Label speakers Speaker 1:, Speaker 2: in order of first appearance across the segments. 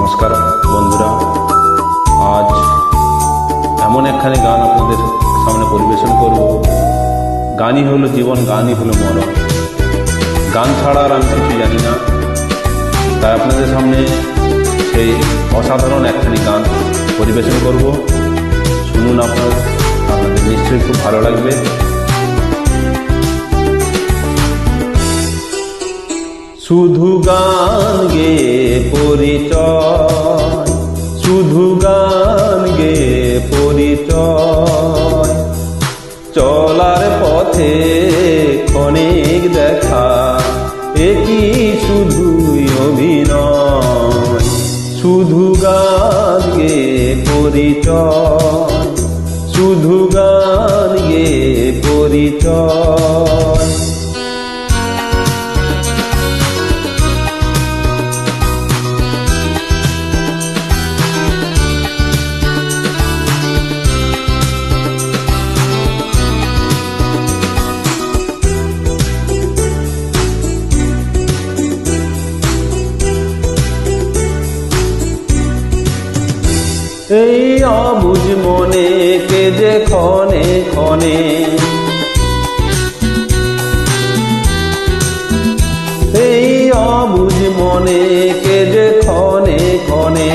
Speaker 1: নমস্কার, বন্ধুরা। আজ এমন একখানি গান আপনাদের সামনে পরিবেশন করব। গানই হলো জীবন, গানই হলো মরণ। গান ছাড়া আর আমি কিছু জানি না। তাই আপনাদের সামনে সেই অসাধারণ একখানি গান পরিবেশন করব। শুনুন আপনার, আপনাদের নিশ্চয়ই খুব ভালো লাগবে। শুধু গান গে পরিচয়। শুধু গান গে পরিচয়। চলার পথে ক্ষণিক দেখা একই শুধু অভিনয়। শুধু গান এই অবুজ মনে কে যে ক্ষণে ক্ষণে। এই অবুজ মনে কে যে ক্ষণে ক্ষণে।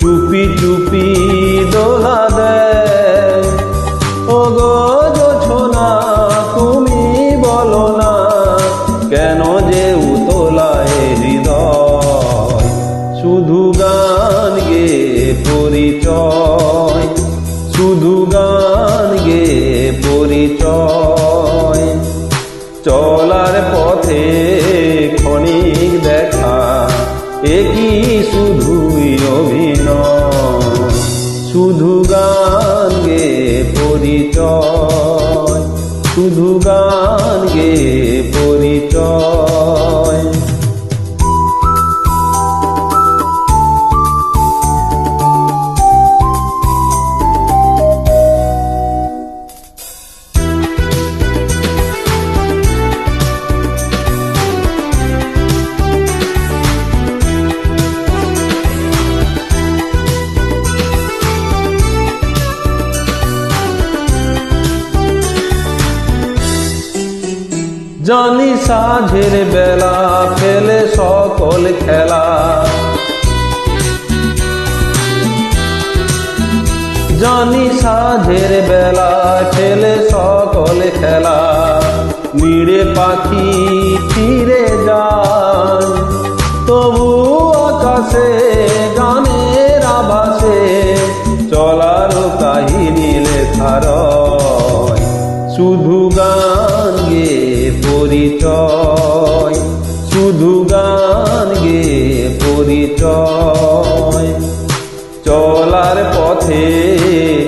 Speaker 1: চুপি চুপি দোলা দেয়। ও গো গান গে পরিচয়। চলার পথে ক্ষণিক দেখা একই শুধুই অভিনয়? শুধু গান গে পরিচয়, শুধু গান গে পরিচয়। জানি সাঝের বেলা ফেলে সকল খেলা। জানি সাঝের বেলা ফেলে সকল খেলা। নিড়ে পাখি ফিরে যায় তবু আকাশে গানের আভাসে শুধু গান গে পরিচয়, শুধু গান গে পরিচয়। চলার পথে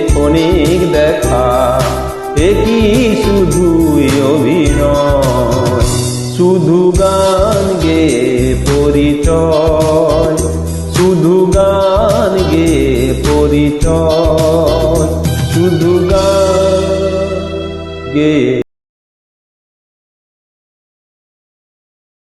Speaker 1: ক্ষণিক দেখা একই শুধুই অভিনয়? শুধু গান গে পরিচয়, শুধু গান গে পরিচয়, শুধু গান গে